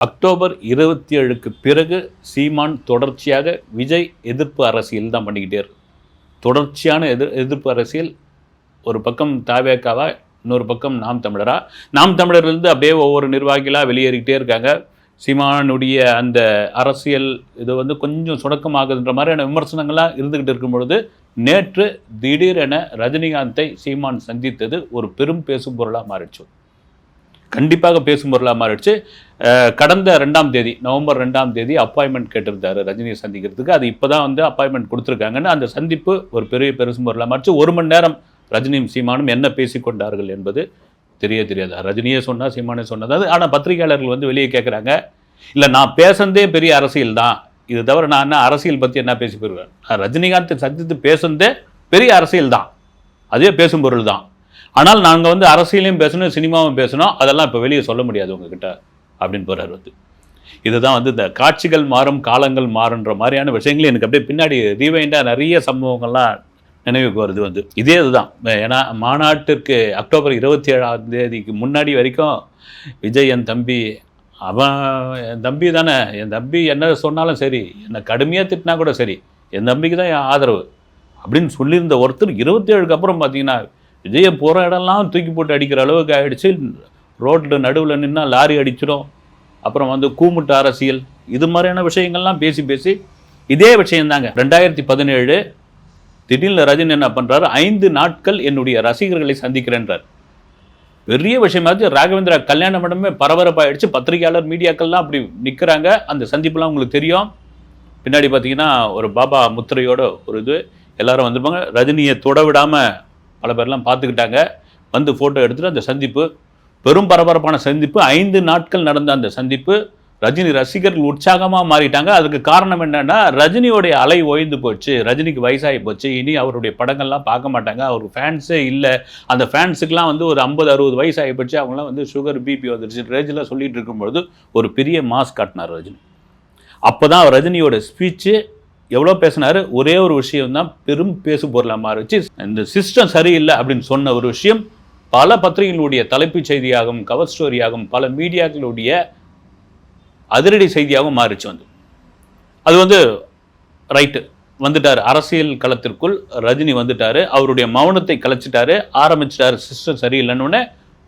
October இருபத்தி ஏழுக்கு பிறகு சீமான் தொடர்ச்சியாக விஜய் எதிர்ப்பு அரசியல் தான் பண்ணிக்கிட்டே இருக்கு தொடர்ச்சியான எதிர் எதிர்ப்பு அரசியல் ஒரு பக்கம் தாவேக்காவா இன்னொரு பக்கம் நாம் தமிழரா? நாம் தமிழர்லேருந்து அப்படியே ஒவ்வொரு நிர்வாகிகளாக வெளியேறிக்கிட்டே இருக்காங்க. சீமானுடைய அந்த அரசியல் இது வந்து கொஞ்சம் சுணக்கமாகுதுன்ற மாதிரியான விமர்சனங்கள்லாம் இருந்துக்கிட்டு இருக்கும் பொழுது நேற்று திடீரென ரஜினிகாந்தை சீமான் சந்தித்தது ஒரு பெரும் பேசும் பொருளாக மாறிடுச்சு கண்டிப்பாக பேசும் பொருளாக மாறிடுச்சு. கடந்த ரெண்டாம் தேதி நவம்பர் ரெண்டாம் தேதி அப்பாயின்மெண்ட் கேட்டிருந்தாரு ரஜினியை சந்திக்கிறதுக்கு. அது இப்போ தான் வந்து அப்பாயின்மெண்ட் கொடுத்துருக்காங்கன்னு அந்த சந்திப்பு ஒரு பெரிய பெருசும் பொருளாக மாறிச்சு ஒரு மணி நேரம் ரஜினியும் சீமானும் என்ன பேசிக்கொண்டார்கள் என்பது தெரிய தெரியாது. ரஜினியே சொன்னால் சீமானே சொன்னது. ஆனால் பத்திரிகையாளர்கள் வந்து வெளியே கேட்குறாங்க இல்லை நான் பேசுனதே பெரிய அரசியல் தான். இது தவிர நான் என்ன அரசியல் பற்றி என்ன பேசி போயிருவேன்? நான் ரஜினிகாந்த் சந்தித்து பேசுனதே பெரிய அரசியல் தான். அதே பேசும் பொருள் தான். ஆனால் நாங்கள் வந்து அரசியலையும் பேசணும் சினிமாவும் பேசணும் அதெல்லாம் இப்போ வெளியே சொல்ல முடியாது உங்ககிட்ட அப்படின்னு போகிறார் வந்து இதுதான் வந்து இந்த காட்சிகள் மாறும் காலங்கள் மாறுன்ற மாதிரியான விஷயங்கள் எனக்கு அப்படியே பின்னாடி ரீவைண்டாக நிறைய சம்பவங்கள்லாம் நினைவுக்கு வருது வந்து. இதே இதுதான். ஏன்னா மாநாட்டிற்கு அக்டோபர் இருபத்தி ஏழாம் தேதிக்கு முன்னாடி வரைக்கும் விஜய் என் தம்பி அவன் என் தம்பி தானே என் தம்பி என்ன சொன்னாலும் சரி என்னை கடுமையாக திட்டினா கூட சரி என் தம்பிக்கு தான் என் ஆதரவு அப்படின்னு சொல்லியிருந்த ஒருத்தர் இருபத்தேழுக்கு அப்புறம் பார்த்தீங்கன்னா விஜயை போகிற இடம்லாம் தூக்கி போட்டு அடிக்கிற அளவுக்கு ஆகிடுச்சு ரோட்டில் நடுவில் நின்னால் லாரி அடிச்சிடும் அப்புறம் வந்து கூமுட்டு அரசியல். இது மாதிரியான விஷயங்கள்லாம் பேசி பேசி இதே விஷயந்தாங்க. ரெண்டாயிரத்தி பதினேழு திடீர்னு ரஜினி என்ன பண்ணுறாரு ஐந்து நாட்கள் என்னுடைய ரசிகர்களை சந்திக்கிறேன்றார். பெரிய விஷயமாச்சு ராகவேந்திரா கல்யாண மண்டபமே பரபரப்பாயிடுச்சு. பத்திரிகையாளர் மீடியாக்கள்லாம் அப்படி நிற்கிறாங்க அந்த சந்திப்புலாம் உங்களுக்கு தெரியும். பின்னாடி பார்த்தீங்கன்னா ஒரு பாபா முத்திரையோட ஒரு இது. எல்லாரும் வந்திருப்பாங்க. ரஜினியை தொட விடாமல் பல பேர்லாம் பார்த்துக்கிட்டாங்க. வந்து ஃபோட்டோ எடுத்துட்டு அந்த சந்திப்பு பெரும் பரபரப்பான சந்திப்பு ஐந்து நாட்கள் நடந்த அந்த சந்திப்பு ரஜினி ரசிகர்கள் உற்சாகமாக மாறிட்டாங்க. அதுக்கு காரணம் என்னென்னா ரஜினியோடைய அலை ஓய்ந்து போச்சு. ரஜினிக்கு வயசாகி போச்சு. இனி அவருடைய படங்கள்லாம் பார்க்க மாட்டாங்க. அவர் ஃபேன்ஸே இல்லை. அந்த ஃபேன்ஸுக்கெலாம் வந்து ஒரு ஐம்பது அறுபது வயசு ஆகி போச்சு. அவங்களாம் வந்து சுகர் பிபி வந்துருச்சு. ரேஜில் சொல்லிகிட்டு இருக்கும்பொழுது ஒரு பெரிய மாஸ் காட்டினார் ரஜினி. அப்போ தான் ரஜினியோட ஸ்பீச்சு எவ்வளோ பேசினார்? ஒரே ஒரு விஷயம் தான் பெரும் பேசு பொருளாக மாறிச்சு இந்த சிஸ்டம் சரியில்லை அப்படின்னு சொன்ன ஒரு விஷயம் பல பத்திரிகைகளுடைய தலைப்புச் செய்தியாகவும் கவர் ஸ்டோரியாகவும் பல மீடியாக்களுடைய அதிரடி செய்தியாகவும் மாறிச்சு வந்து. அது வந்து ரைட்டு வந்துட்டார். அரசியல் களத்திற்குள் ரஜினி வந்துட்டாரு. அவருடைய மௌனத்தை கலைச்சிட்டாரு. ஆரம்பிச்சிட்டாரு. சிஸ்டம் சரியில்லைன்னு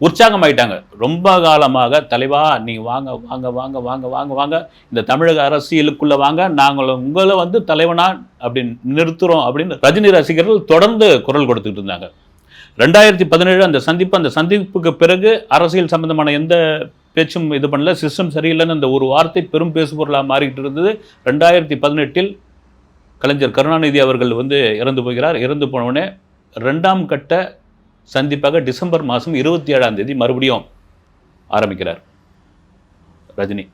உற்சாகமாயிட்டாங்க. ரொம்ப காலமாக தலைவா நீங்கள் வாங்க வாங்க வாங்க வாங்க வாங்க வாங்க இந்த தமிழக அரசியலுக்குள்ள வாங்க நாங்கள் உங்களை வந்து தலைவனா அப்படின்னு நிறுத்துறோம் அப்படின்னு ரஜினி ரசிகர்கள் தொடர்ந்து குரல் கொடுத்துட்டு இருந்தாங்க. ரெண்டாயிரத்தி பதினேழு அந்த சந்திப்பு அந்த சந்திப்புக்கு பிறகு அரசியல் சம்பந்தமான எந்த பேச்சும் இது பண்ணல. சிஸ்டம் சரியில்லைன்னு அந்த ஒரு வார்த்தை பெரும் பேசுபொருளாக மாறிக்கிட்டு இருந்தது. ரெண்டாயிரத்தி பதினெட்டில் கலைஞர் கருணாநிதி அவர்கள் வந்து இறந்து போகிறார். இறந்து போனவுடனே ரெண்டாம் கட்ட சந்திப்பாக டிசம்பர் மாதம் இருபத்தி ஏழாம் தேதி மறுபடியும் ஆரம்பிக்கிறார். ரஜினி.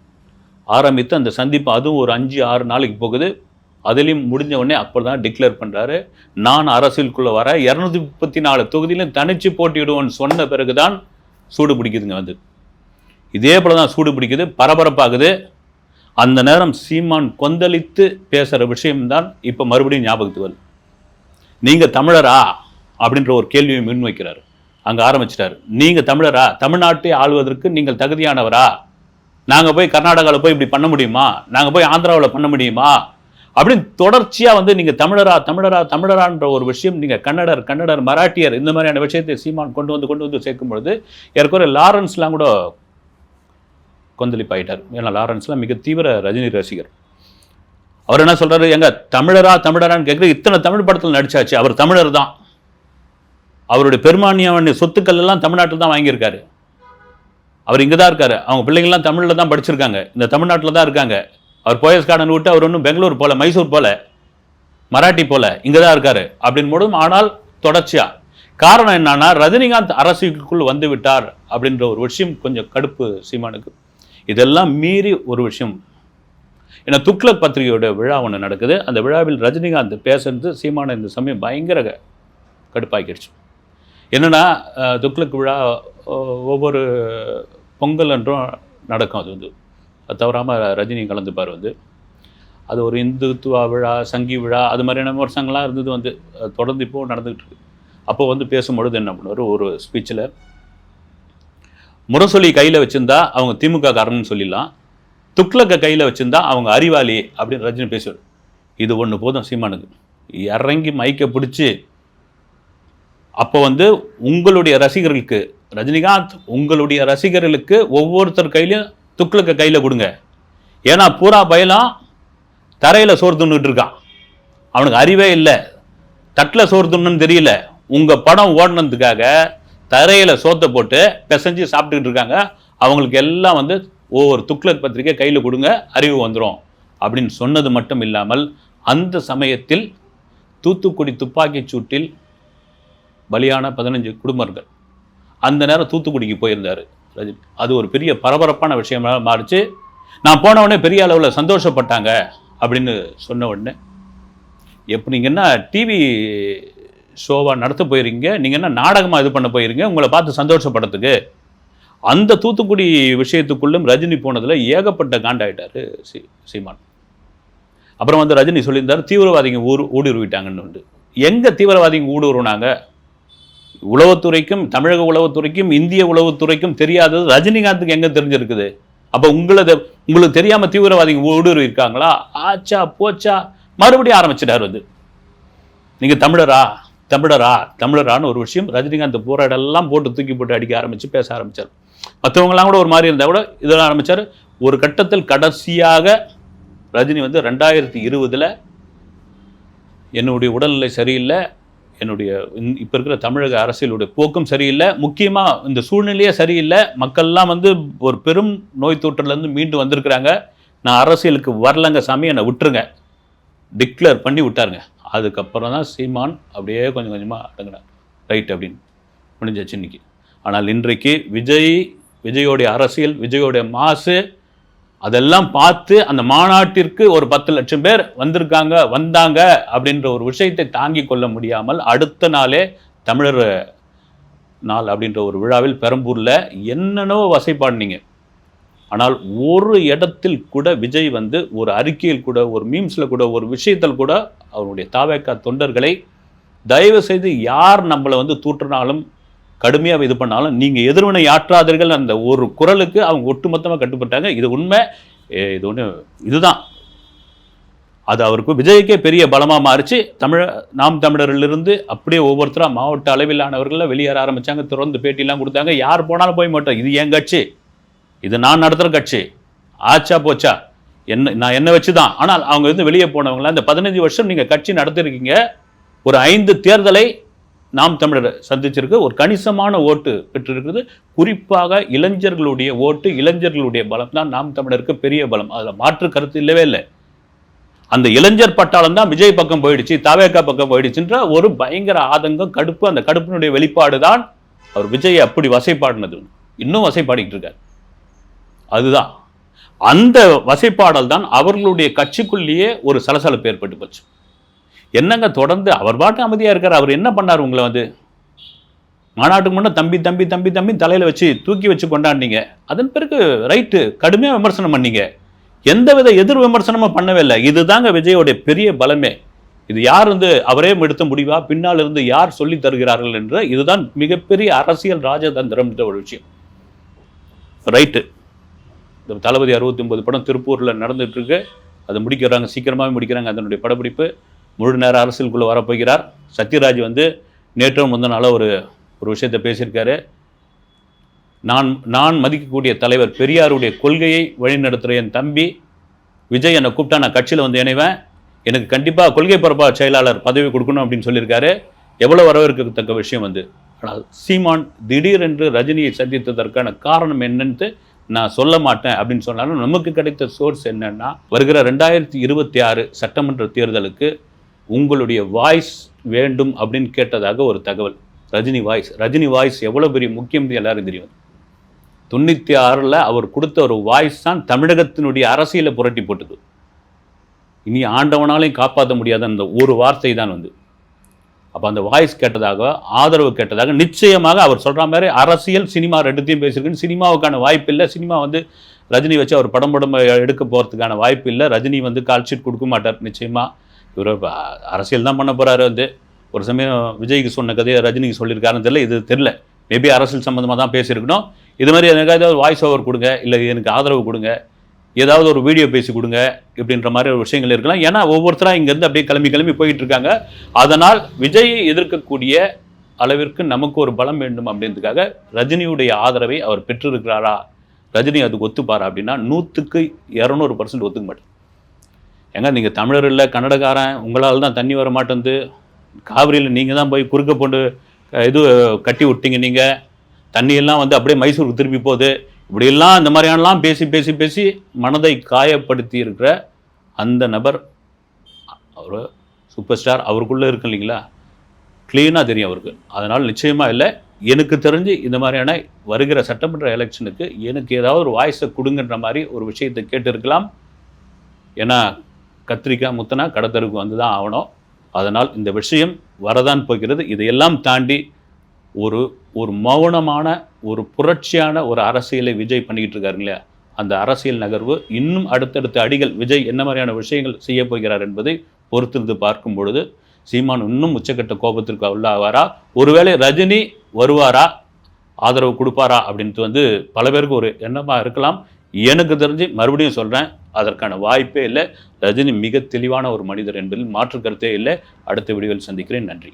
ஆரம்பித்து அந்த சந்திப்பு அதுவும் ஒரு அஞ்சு ஆறு நாளைக்கு போகுது. அதுலேயும் முடிஞ்ச உடனே அப்போ தான் டிக்ளேர் பண்ணுறாரு நான் அரசியலுக்குள்ளே வர இரநூத்தி முப்பத்தி நாலு தொகுதியிலும் தனிச்சு போட்டியிடுவோன்னு சொன்ன பிறகு தான் சூடு பிடிக்குதுங்க வந்து. இதே போல தான் சூடு பிடிக்குது பரபரப்பாகுது. அந்த நேரம் சீமான் கொந்தளித்து பேசுகிற விஷயம்தான் இப்போ மறுபடியும் ஞாபகத்துக்கு வருது. நீங்கள் தமிழரா? அப்படின்ற ஒரு கேள்வியை முன்வைக்கிறார். அங்கே ஆரம்பிச்சிட்டாரு. நீங்கள் தமிழரா? தமிழ்நாட்டை ஆளுவதற்கு நீங்கள் தகுதியானவரா? நாங்கள் போய் கர்நாடகாவில் போய் இப்படி பண்ண முடியுமா? நாங்கள் போய் ஆந்திராவில் பண்ண முடியுமா? அப்படின்னு தொடர்ச்சியாக வந்து நீங்கள் தமிழரா தமிழரா தமிழரான்ற ஒரு விஷயம் நீங்கள் கன்னடர் கன்னடர் மராட்டியர் இந்த மாதிரியான விஷயத்தை சீமான் கொண்டு வந்து கொண்டு வந்து சேர்க்கும் பொழுது ஏற்கனவே லாரன்ஸ்லாம் கூட கொந்தளிப்பாயிட்டார். ஏன்னா லாரன்ஸ்லாம் மிக தீவிர ரஜினி ரசிகர். அவர் என்ன சொல்கிறாரு எங்க தமிழரா தமிழரான்னு கேட்குறது இத்தனை தமிழ் படத்தில் நடிச்சாச்சு. அவர் தமிழர் தான். அவருடைய பெரும்பான்மையான சொத்துக்கள் எல்லாம் தமிழ்நாட்டில் தான் வாங்கியிருக்காரு. அவர் இங்கே தான் இருக்காரு. அவங்க பிள்ளைங்கள்லாம் தமிழில் தான் படிச்சிருக்காங்க. இந்த தமிழ்நாட்டில் தான் இருக்காங்க. அவர் போயஸ் கார்டன் விட்டு அவர் ஒன்றும் பெங்களூர் போல மைசூர் போல மராட்டி போல இங்கே தான் இருக்காரு. அப்படின்னு போதும் ஆனால் தொடர்ச்சியா. காரணம் என்னன்னா ரஜினிகாந்த் அரசுக்குள் வந்து விட்டார் அப்படின்ற ஒரு விஷயம் கொஞ்சம் கடுப்பு சீமானுக்கு. இதெல்லாம் மீறி ஒரு விஷயம். ஏன்னா துக்ளக் பத்திரிகையோட விழா ஒன்று நடக்குது. அந்த விழாவில் ரஜினிகாந்த் பேசுறது சீமான இந்த சமயம் பயங்கர கடுப்பாக்கிடுச்சு என்னென்னா துக்ளக் விழா ஒவ்வொரு பொங்கல் என்றும் நடக்கும் அது வந்து. அது தவறாமல் ரஜினி கலந்துப்பார் வந்து. அது ஒரு இந்துத்துவ விழா சங்கி விழா அது மாதிரியான விமர்சனங்கள்லாம் இருந்தது வந்து. தொடர்ந்து இப்போ நடந்துகிட்டு இருக்கு. அப்போ வந்து பேசும்பொழுது என்ன பண்ணுவார் ஒரு ஸ்பீச்சில் முரசொலி கையில் வச்சுருந்தா அவங்க திமுக காரணம்னு சொல்லிடலாம். துக்ளக்கை கையில் வச்சுருந்தா அவங்க அறிவாளி அப்படின்னு ரஜினி பேசுவார். இது ஒன்று போதும் சீமானுக்கு. இறங்கி மைக்கை பிடிச்சி அப்போ வந்து உங்களுடைய ரசிகர்களுக்கு ரஜினிகாந்த் உங்களுடைய ரசிகர்களுக்கு ஒவ்வொருத்தர் கையிலையும் துக்ளக்க கையில் கொடுங்க. ஏன்னா பூரா பயலாம் தரையில் சோறு தின்னுட்டு இருக்கான். அவனுக்கு அறிவே இல்லை. தட்டில் சோறு தின்னுன்னு தெரியல. உங்கள் படம் ஓடினதுக்காக தரையில் சோத்தை போட்டு பிசைஞ்சு சாப்பிட்டுக்கிட்டு இருக்காங்க. அவங்களுக்கு எல்லாம் வந்து ஒவ்வொரு துக்ளக் பத்திரிக்கை கையில் கொடுங்க அறிவு வந்துடும் அப்படின்னு சொன்னது மட்டும் இல்லாமல் அந்த சமயத்தில் தூத்துக்குடி துப்பாக்கிச் சூட்டில் பலியான பதினஞ்சு குடும்பங்கள் அந்த நேரம் தூத்துக்குடிக்கு போயிருந்தார். ரஜினி அது ஒரு பெரிய பரபரப்பான விஷயமாக மாறிச்சு. நான் போன உடனே பெரிய அளவில் சந்தோஷப்பட்டாங்க அப்படின்னு சொன்ன உடனே எப்போ நீங்கள் என்ன டிவி ஷோவாக நடத்த போயிருங்க நீங்கள் என்ன நாடகமாக இது பண்ண போயிருங்க உங்களை பார்த்து சந்தோஷப்படுறதுக்கு. அந்த தூத்துக்குடி விஷயத்துக்குள்ளும் ரஜினி போனதில் ஏகப்பட்ட காண்டாயிட்டாரு சி சீமான். அப்புறம் வந்து ரஜினி சொல்லியிருந்தார் தீவிரவாதிங்க ஊர் ஊடுருவிட்டாங்கன்னு உண்டு. எங்கே தீவிரவாதிங்க ஊடுருவினாங்க? உளவுத்துறைக்கும் தமிழக உளவுத்துறைக்கும் இந்திய உளவுத்துறைக்கும் தெரியாதது ரஜினிகாந்துக்கு எங்கே தெரிஞ்சிருக்குது? அப்போ உங்களது உங்களுக்கு தெரியாமல் தீவிரவாதிகள் ஊடுருவி இருக்காங்களா? ஆச்சா போச்சா? மறுபடியும் ஆரம்பிச்சிட்டார் வந்து நீங்கள் தமிழரா? தமிழரா? தமிழரான்னு ஒரு விஷயம் ரஜினிகாந்த் போகிற இடம்லாம் போட்டு தூக்கி போட்டு அடிக்க ஆரம்பித்து பேச ஆரம்பித்தார் மற்றவங்களாம் கூட ஒரு மாதிரி இருந்தால் கூட இதெல்லாம் ஆரம்பித்தார் ஒரு கட்டத்தில் கடைசியாக ரஜினி வந்து ரெண்டாயிரத்தி இருபதில் என்னுடைய உடல்நிலை சரியில்லை. என்னுடைய இப்போ இருக்கிற தமிழக அரசியலுடைய போக்கும் சரியில்லை. முக்கியமாக இந்த சூழ்நிலையே சரியில்லை. மக்கள்லாம் வந்து ஒரு பெரும் நோய் தொற்றுலேருந்து மீண்டு வந்திருக்கிறாங்க. நான் அரசியலுக்கு வரலங்க சாமி என்னை விட்டுருங்க. டிக்ளேர் பண்ணி விட்டாருங்க. அதுக்கப்புறம் தான் சீமான் அப்படியே கொஞ்சம் கொஞ்சமாக அடங்கினார். ரைட் அப்படின்னு முடிஞ்சாச்சு இன்னைக்கு. ஆனால் இன்றைக்கு விஜய் விஜயோடைய அரசியல் விஜயோடைய மாசு அதெல்லாம் பார்த்து அந்த மாநாட்டிற்கு ஒரு பத்து லட்சம் பேர் வந்திருக்காங்க வந்தாங்க அப்படின்ற ஒரு விஷயத்தை தாங்கி கொள்ள முடியாமல் அடுத்த நாளே தமிழர் நாள் அப்படின்ற ஒரு விழாவில் பெரம்பூரில் என்னென்னவோ வசைப்பாடினீங்க ஆனால் ஒரு இடத்தில் கூட விஜய் வந்து ஒரு அறிக்கையில் கூட ஒரு மீம்ஸில் கூட ஒரு விஷயத்தில் கூட அவருடைய தாவேக்கா தொண்டர்களை தயவு செய்து யார் நம்மளை வந்து தூற்றினாலும் கடுமையாக இது பண்ணாலும் நீங்கள் எதிர்வினை ஆற்றாதீர்கள் அந்த ஒரு குரலுக்கு அவங்க ஒட்டுமொத்தமாக கட்டுப்பட்டாங்க. இது உண்மை. இது ஒன்று இதுதான். அது அவருக்கு விஜய்க்கே பெரிய பலமாக மாறிச்சு. தமிழ நாம் தமிழரிலிருந்து அப்படியே ஒவ்வொருத்தராக மாவட்ட அளவிலானவர்கள வெளியேற ஆரம்பித்தாங்க திறந்து பேட்டிலாம் கொடுத்தாங்க. யார் போனாலும் போய் மாட்டோம். இது என் கட்சி. இது நான் நடத்துகிற கட்சி. ஆச்சா போச்சா? என்ன நான் என்ன வச்சு தான் ஆனால் அவங்க வந்து வெளியே போனவங்களாம் இந்த பதினஞ்சு வருஷம் நீங்கள் கட்சி நடத்திருக்கீங்க. ஒரு ஐந்து தேர்தலை நாம் தமிழர் சந்திச்சிருக்கு ஒரு கணிசமான ஓட்டு பெற்றிருக்கிறது. குறிப்பாக இளைஞர்களுடைய ஓட்டு இளைஞர்களுடைய பலம் தான் நாம் தமிழருக்கு பெரிய பலம். அதில் மாற்று கருத்து இல்லவே இல்லை. அந்த இளைஞர் பட்டாளம் தான் விஜய் பக்கம் போயிடுச்சு தாவேக்கா பக்கம் போயிடுச்சுன்ற ஒரு பயங்கர ஆதங்கம் கடுப்பு அந்த கடுப்பினுடைய வெளிப்பாடு தான் அவர் விஜயை அப்படி வசைப்பாடினது. இன்னும் வசைப்பாடிக்கிட்டு இருக்கார். அதுதான். அந்த வசைப்பாடல் தான் அவர்களுடைய கட்சிக்குள்ளேயே ஒரு சலசலப்பு ஏற்பட்டு போச்சு. என்னங்க தொடர்ந்து அவர் பாட்டு அமைதியாக இருக்கார். அவர் என்ன பண்ணார் உங்களை வந்து? மாநாட்டுக்கு முன்னே தம்பி தம்பி தம்பி தம்பி தலையில் வச்சு தூக்கி வச்சு கொண்டாடினீங்க. அதன் பிறகு ரைட்டு கடுமையாக விமர்சனம் பண்ணீங்க. எந்தவித எதிர் விமர்சனமும் பண்ணவே இல்லை. இதுதாங்க விஜயோடைய பெரிய பலமே. இது யார் வந்து அவரே எடுத்த முடிவா? பின்னால் இருந்து யார் சொல்லி தருகிறார்கள் என்ற இதுதான் மிகப்பெரிய அரசியல் ராஜதந்திரம் என்ற ஒரு விஷயம். ரைட்டு. இந்த தளபதி அறுபத்தி ஒன்பது படம் திருப்பூரில் நடந்துட்டு இருக்கு. அதை முடிக்கிறாங்க சீக்கிரமாகவே முடிக்கிறாங்க அதனுடைய படப்பிடிப்பு. முழு நேர அரசியலுக்குள்ளே வரப்போகிறார். சத்யராஜ் வந்து நேற்றும் முந்த நாளாக ஒரு ஒரு விஷயத்தை பேசியிருக்காரு. நான் நான் மதிக்கக்கூடிய தலைவர் பெரியாருடைய கொள்கையை வழிநடத்துகிற என் தம்பி விஜய் என்னை கூப்பிட்டா நான் கட்சியில் வந்து இணைவேன். எனக்கு கண்டிப்பாக கொள்கை பரப்பா செயலாளர் பதவி கொடுக்கணும் அப்படின்னு சொல்லியிருக்காரு. எவ்வளோ வரவேற்கத்தக்க விஷயம் வந்து. ஆனால் சீமான் திடீரென்று ரஜினியை சந்தித்ததற்கான காரணம் என்னன்னு நான் சொல்ல மாட்டேன் அப்படின்னு சொன்னாலும் நமக்கு கிடைத்த சோர்ஸ் என்னன்னா வருகிற ரெண்டாயிரத்தி இருபத்தி ஆறு சட்டமன்ற தேர்தலுக்கு உங்களுடைய வாய்ஸ் வேண்டும் அப்படின்னு கேட்டதாக ஒரு தகவல். ரஜினி வாய்ஸ் ரஜினி வாய்ஸ் எவ்வளோ பெரிய முக்கியம் எல்லாரும் தெரியும். தொண்ணூற்றி ஆறில் அவர் கொடுத்த ஒரு வாய்ஸ் தான் தமிழகத்தினுடைய அரசியலை புரட்டி போட்டது. இனி ஆண்டவனாலையும் காப்பாற்ற முடியாத அந்த ஒரு வார்த்தை தான் வந்து. அப்போ அந்த வாய்ஸ் கேட்டதாக ஆதரவு கேட்டதாக நிச்சயமாக அவர் சொல்கிற மாதிரி அரசியல் சினிமா ரெண்டுத்தையும் பேசியிருக்குன்னு சினிமாவுக்கான வாய்ப்பு இல்லை. சினிமா வந்து ரஜினி வச்சு அவர் படம் படம் எடுக்க போகிறதுக்கான வாய்ப்பு இல்லை. ரஜினி வந்து கால்ஷீட் கொடுக்க மாட்டார் நிச்சயமாக இவர் அரசியல் தான் பண்ண போகிறாரு வந்து. ஒரு சமயம் விஜய்க்கு சொன்ன கதையை ரஜினிக்கு சொல்லியிருக்காருன்னு தெரியல இது தெரில மேபி அரசியல் சம்மந்தமாக தான் பேசியிருக்கணும். இது மாதிரி எனக்கு ஏதாவது வாய்ஸ் ஓவர் கொடுங்க இல்லை எனக்கு ஆதரவு கொடுங்க ஏதாவது ஒரு வீடியோ பேசி கொடுங்க இப்படின்ற மாதிரி ஒரு விஷயங்கள் இருக்கலாம். ஏன்னா ஒவ்வொருத்தராக இங்கேருந்து அப்படியே கிளம்பி கிளம்பி போயிட்டு இருக்காங்க. அதனால் விஜய் எதிர்க்கக்கூடிய அளவிற்கு நமக்கு ஒரு பலம் வேண்டும் அப்படின்றதுக்காக ரஜினியுடைய ஆதரவை அவர் பெற்றிருக்கிறாரா ரஜினி அதுக்கு ஒத்துப்பாரா அப்படின்னா நூற்றுக்கு இரநூறு பர்சன்ட் ஒத்துக்க மாட்டேன் ஏங்க நீங்கள் தமிழர் இல்லை கன்னடக்காரன் உங்களால் தான் தண்ணி வர மாட்டேங்குது காவிரியில் நீங்கள் தான் போய் குறுக்க போண்டு இது கட்டி விட்டீங்க நீங்கள் தண்ணியெல்லாம் வந்து அப்படியே மைசூருக்கு திருப்பி போகுது. இப்படியெல்லாம் இந்த மாதிரியானலாம் பேசி பேசி பேசி மனதை காயப்படுத்தி இருக்கிற அந்த நபர் அவர் சூப்பர் ஸ்டார் அவருக்குள்ளே இருக்கு இல்லைங்களா? க்ளீனாக தெரியும் அவருக்கு. அதனால் நிச்சயமாக இல்லை எனக்கு தெரிஞ்சு இந்த மாதிரியான வருகிற சட்டமன்ற எலெக்ஷனுக்கு எனக்கு ஏதாவது ஒரு வாய்ஸை கொடுங்கன்ற மாதிரி ஒரு விஷயத்தை கேட்டிருக்கலாம். ஏன்னா கத்திரிக்காய் முத்தனா கடத்தருக்கு வந்து தான் ஆகணும். அதனால் இந்த விஷயம் வரதான் போகிறது. இதையெல்லாம் தாண்டி ஒரு ஒரு மௌனமான ஒரு புரட்சியான ஒரு அரசியலை விஜய் பண்ணிக்கிட்டு இருக்காருங்களே அந்த அரசியல் நகர்வு இன்னும் அடுத்தடுத்த அடிகள் விஜய் என்ன மாதிரியான விஷயங்கள் செய்ய போகிறார் என்பதை பொறுத்திருந்து பார்க்கும் பொழுது சீமான் இன்னும் உச்சக்கட்ட கோபத்திற்கு உள்ளாவாரா? ஒருவேளை ரஜினி வருவாரா? ஆதரவு கொடுப்பாரா? அப்படின்ட்டு வந்து பல பேருக்கு ஒரு எண்ணமாக இருக்கலாம். எனக்கு தெரிஞ்சு மறுபடியும் சொல்கிறேன் அதற்கான வாய்ப்பே இல்லை. ரஜினி மிக தெளிவான ஒரு மனிதர் என்பதில் மாற்று கருத்தே இல்லை. அடுத்த வீடியோவில் சந்திக்கிறேன். நன்றி.